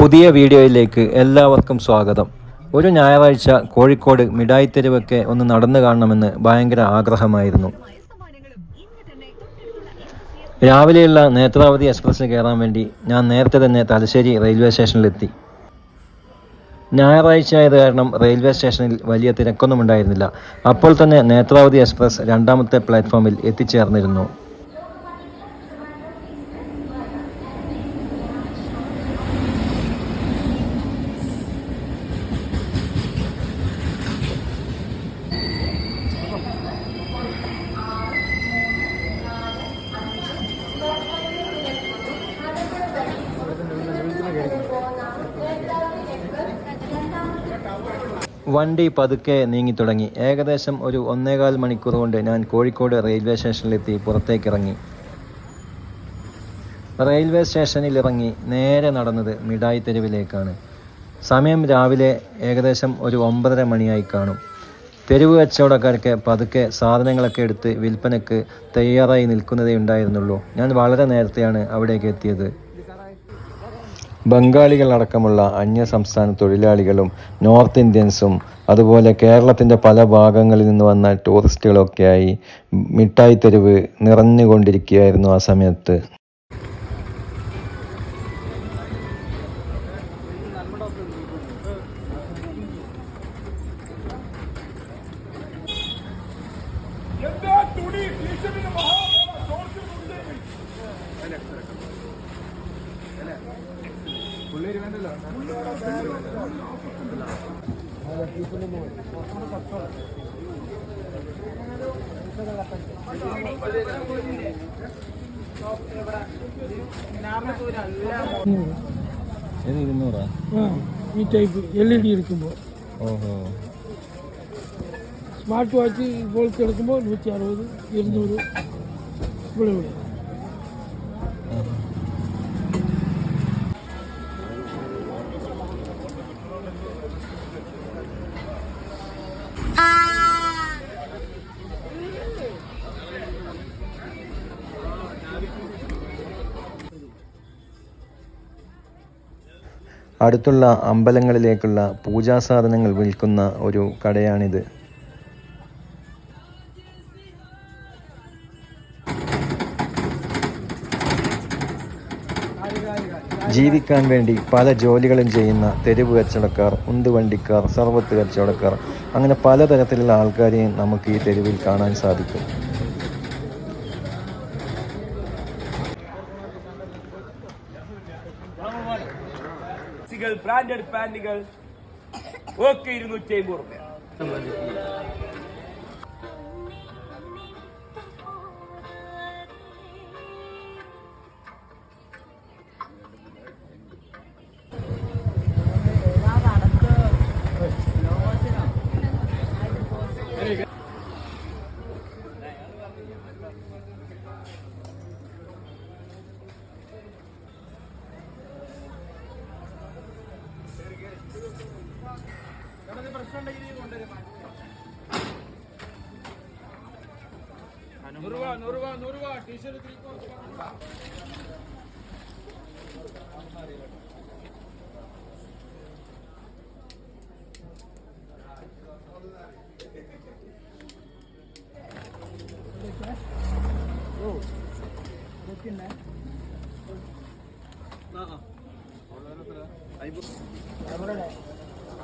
പുതിയ വീഡിയോയിലേക്ക് എല്ലാവർക്കും സ്വാഗതം. ഒരു ഞായറാഴ്ച കോഴിക്കോട് മിഠായി തെരുവൊക്കെ ഒന്ന് നടന്നു കാണണമെന്ന് ഭയങ്കര ആഗ്രഹമായിരുന്നു. രാവിലെയുള്ള നേത്രാവതി എക്സ്പ്രസ് കയറാൻ വേണ്ടി ഞാൻ നേരത്തെ തന്നെ തലശ്ശേരി റെയിൽവേ സ്റ്റേഷനിലെത്തി. ഞായറാഴ്ച ആയത് കാരണം റെയിൽവേ സ്റ്റേഷനിൽ വലിയ തിരക്കൊന്നും ഉണ്ടായിരുന്നില്ല. അപ്പോൾ തന്നെ നേത്രാവതി എക്സ്പ്രസ് രണ്ടാമത്തെ പ്ലാറ്റ്ഫോമിൽ എത്തിച്ചേർന്നിരുന്നു. വണ്ടി പതുക്കെ നീങ്ങി തുടങ്ങി. ഏകദേശം ഒരു ഒന്നേകാൽ മണിക്കൂർ കൊണ്ട് ഞാൻ കോഴിക്കോട് റെയിൽവേ സ്റ്റേഷനിലെത്തി പുറത്തേക്കിറങ്ങി. റെയിൽവേ സ്റ്റേഷനിൽ ഇറങ്ങി നേരെ നടന്നത് മിഠായി തെരുവിലേക്കാണ് സമയം രാവിലെ ഏകദേശം ഒരു ഒമ്പതര മണിയായി കാണും. തെരുവ് കച്ചവടക്കാർക്ക് പതുക്കെ സാധനങ്ങളൊക്കെ എടുത്ത് വിൽപ്പനയ്ക്ക് തയ്യാറായി നിൽക്കുന്നതേ ഉണ്ടായിരുന്നുള്ളൂ. ഞാൻ വളരെ നേരത്തെയാണ് അവിടേക്ക് എത്തിയത്. ബംഗാളികളടക്കമുള്ള അന്യ സംസ്ഥാന തൊഴിലാളികളും നോർത്ത് ഇന്ത്യൻസും അതുപോലെ കേരളത്തിന്റെ പല ഭാഗങ്ങളിൽ നിന്ന് വന്ന ടൂറിസ്റ്റുകളൊക്കെയായി മിഠായി തെരുവ് നിറഞ്ഞുകൊണ്ടിരിക്കുകയായിരുന്നു ആ സമയത്ത്. ഇരുന്നൂറാ ഈ ടൈപ്പ് എൽ ഇ ഡി എടുക്കുമ്പോൾ ഓഹോ സ്മാർട്ട് വാച്ച് ഇപ്പോൾ എടുക്കുമ്പോൾ നൂറ്റി അറുപത് ഇരുന്നൂറ് ഇവിടെ ഇവിടെ അടുത്തുള്ള അമ്പലങ്ങളിലേക്കുള്ള പൂജാസാധനങ്ങൾ വിൽക്കുന്ന ഒരു കടയാണിത്. ജീവിക്കാൻ വേണ്ടി പല ജോലികളും ചെയ്യുന്ന തെരുവ് കച്ചവടക്കാർ ഉന്തുവണ്ടിക്കാർ സർവത്ത് കച്ചവടക്കാർ അങ്ങനെ പലതരത്തിലുള്ള ആൾക്കാരെയും നമുക്ക് ഈ തെരുവിൽ കാണാൻ സാധിക്കും. ബ്രാൻഡഡ് പാന്റുകൾ ഒക്കെ ഇരുന്നൂറ്റി അമ്പത് റുപ്യ. നൂറ് രൂപ നൂറ് രൂപ നൂറ് രൂപ ടീഷർട്ട് ത്രീ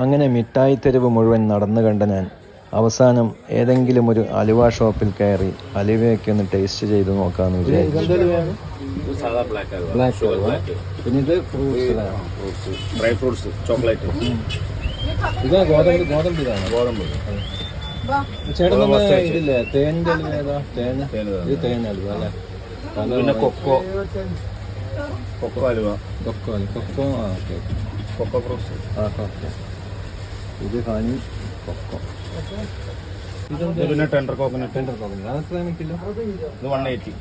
അങ്ങനെ മിഠായി തെരുവ് മുഴുവൻ നടന്നു കണ്ട ഞാൻ അവസാനം ഏതെങ്കിലും ഒരു അലുവ ഷോപ്പിൽ കയറി അലുവയൊക്കെ ഒന്ന് ടേസ്റ്റ് ചെയ്ത് നോക്കാന്ന് വിചാരിച്ചു. ചോക്ലേറ്റ് പിന്നെ കൊക്കോ. കൊക്കോ അലുവ. കൊക്കോ? Cocoa cocoa fruits. ആ ഓക്കെ. ഇത് ഹണി കൊക്കോ. ഇത് പിന്നെ ടെൻഡർ കോക്കനട്ട് ടെൻഡർ കോക്കനട്ട് അത് എത്രയാണ് കിലോ ഇത്? വൺ എയ്റ്റി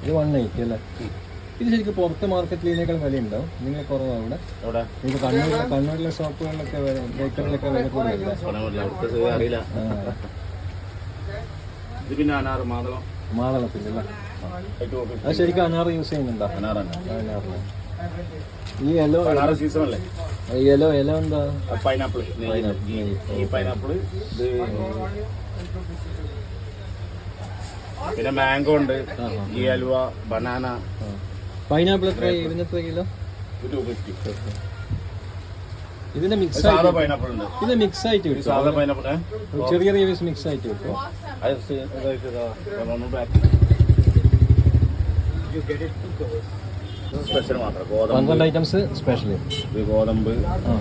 ഇത് വൺ എയ്റ്റി അല്ലേ? ഇത് ശരിക്കും പുറത്തെ മാർക്കറ്റിൽ ഇതിനേക്കാൾ വില ഉണ്ടാവും നിങ്ങൾ കുറവാണ് അവിടെ? നിങ്ങൾക്ക് കണ്ണൂരിലെ കണ്ണൂരിലെ ഷോപ്പുകളിലൊക്കെ വില ബേക്കറിലൊക്കെ വില കൂടുതലാണ് അറിയില്ല. ആ. ഇത് പിന്നെ അനാറ് മാതളം. മാതളത്തിൽ അല്ലേ? എയ്റ്റ് അത് ശരിക്കും അനാറ് യൂസ് ചെയ്യുന്നുണ്ടോ? അനാറാണ് അനാറിന് ഈ യെല്ലോ അനാറ് സീസൺ അല്ലേ? യെല്ലോ യെല്ലോ എന്താ? Pineapple Pineapple. ഈ പൈനാപ്പിൾ ഇത് പിന്നെ മാംഗോ ഉണ്ട്. ഈ അലുവ ബനാന പൈനാപ്പിൾ എത്ര ഇതിന് എത്ര കിലോ? ടു ഫിഫ്റ്റി ഇതിന്റെ മിക്സ് സാധാ പൈനാപ്പിൾ ഉണ്ട്. ഇത് മിക്സ് ആയിട്ട് വിട്ടു കിട്ടും. സാധാ പൈനാപ്പിൾ ചെറിയ ചെറിയ പീസ് മിക്സ് ആയിട്ട് കിട്ടും. ഐറ്റംസ് സ്പെഷ്യൽ മാത്രം. ഐറ്റംസ് സ്പെഷ്യൽ ഗോതമ്പ്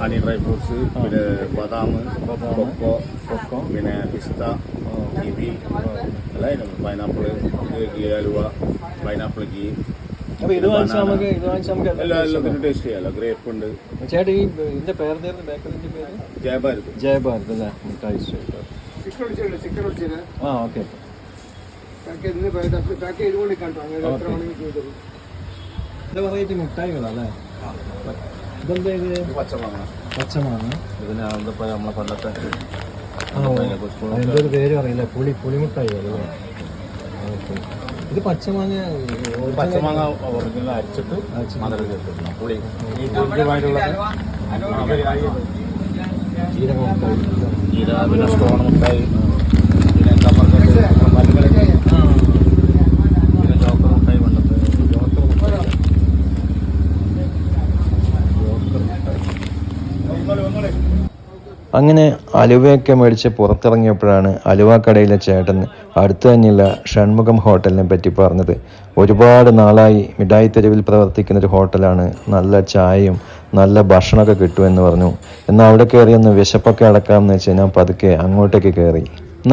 ഹണി ഡ്രൈ ഫ്രൂട്ട്സ് പിന്നെ ബദാം കൊക്കോ കൊക്കോ. പിന്നെ പിസ്ത കിവി എല്ലാ ഐറ്റംസ് പൈനാപ്പിൾ ഗീ അലുവ പൈനാപ്പിൾ ഗീ. ടേസ്റ്റ് ചെയ്യാമല്ലോ ഗ്രേപ്പ് ഉണ്ട്? ചേട്ടാ ഈ ഇതിന്റെ പേര് ജയഭാരത്. ജയഭാരത് അല്ലേ? ഓക്കെ. ഇത് വെറൈറ്റി മിഠായികളല്ലേ ഇതെന്താ ഇത്? പച്ചമാങ്ങ. പച്ചമാങ്ങ? ഇതിന് അതിപ്പോൾ നമ്മളെ കൊല്ലത്തെ അതിന്റെ ഒരു പേര് അറിയില്ല. പുളി പുളിമുട്ടായി അല്ലേ ഇത് പച്ചമാങ്ങ പച്ചമാങ്ങ ഒറിജിനൽ അരിച്ചിട്ട് മധുരം ചേർത്തിട്ടുണ്ട് പുളി. ജീരക മുട്ടായി ജീരക പിന്നെ സ്റ്റോൺ മുട്ടായി പിന്നെ എന്താ മല്ലിമലക്ക് പിന്നെ ചോക്കർ മുട്ടായി പണ്ടത്തെ ജോക്കർ മുട്ടായി അങ്ങനെ അലുവയൊക്കെ മേടിച്ച് പുറത്തിറങ്ങിയപ്പോഴാണ് അലുവ കടയിലെ ചേട്ടൻ അടുത്തു തന്നെയുള്ള ഷൺമുഖം ഹോട്ടലിനെ പറ്റി പറഞ്ഞത്. ഒരുപാട് നാളായി മിഠായി തെരുവിൽ പ്രവർത്തിക്കുന്ന ഒരു ഹോട്ടലാണ് നല്ല ചായയും നല്ല ഭക്ഷണമൊക്കെ കിട്ടുമെന്ന് പറഞ്ഞു. എന്നാൽ അവിടെ കയറി ഒന്ന് വിശപ്പൊക്കെ അടക്കാമെന്ന് വെച്ച് ഞാൻ പതുക്കെ അങ്ങോട്ടേക്ക് കയറി.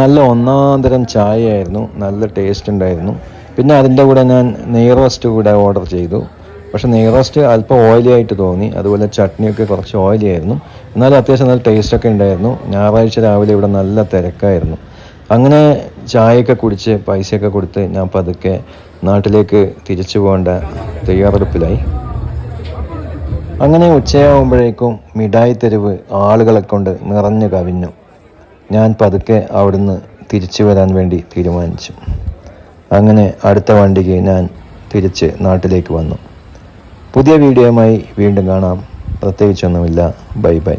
നല്ല ഒന്നാന്തരം ചായയായിരുന്നു നല്ല ടേസ്റ്റ് ഉണ്ടായിരുന്നു. പിന്നെ അതിന്റെ കൂടെ ഞാൻ നെയ് റോസ്റ്റ് കൂടെ ഓർഡർ ചെയ്തു. പക്ഷെ നെയ്റോസ്റ്റ് അല്പം ഓയിലി ആയിട്ട് തോന്നി. അതുപോലെ ചട്നിയൊക്കെ കുറച്ച് ഓയിലി ആയിരുന്നു എന്നാലും അത്യാവശ്യം നല്ല ടേസ്റ്റ് ഒക്കെ ഉണ്ടായിരുന്നു. ഞായറാഴ്ച രാവിലെ ഇവിടെ നല്ല തിരക്കായിരുന്നു. അങ്ങനെ ചായയൊക്കെ കുടിച്ച് പൈസയൊക്കെ കൊടുത്ത് ഞാൻ പതുക്കെ നാട്ടിലേക്ക് തിരിച്ചു പോകേണ്ട തയ്യാറെടുപ്പിലായി. അങ്ങനെ ഉച്ചയാവുമ്പോഴേക്കും മിഠായി തെരുവ് ആളുകളെ കൊണ്ട് നിറഞ്ഞു കവിഞ്ഞു. ഞാൻ പതുക്കെ അവിടുന്ന് തിരിച്ചു വരാൻ വേണ്ടി തീരുമാനിച്ചു. അങ്ങനെ അടുത്ത വണ്ടിക്ക് ഞാൻ തിരിച്ച് നാട്ടിലേക്ക് വന്നു. പുതിയ വീഡിയോയുമായി വീണ്ടും കാണാം. പ്രത്യേകിച്ചൊന്നുമില്ല. Bye bye.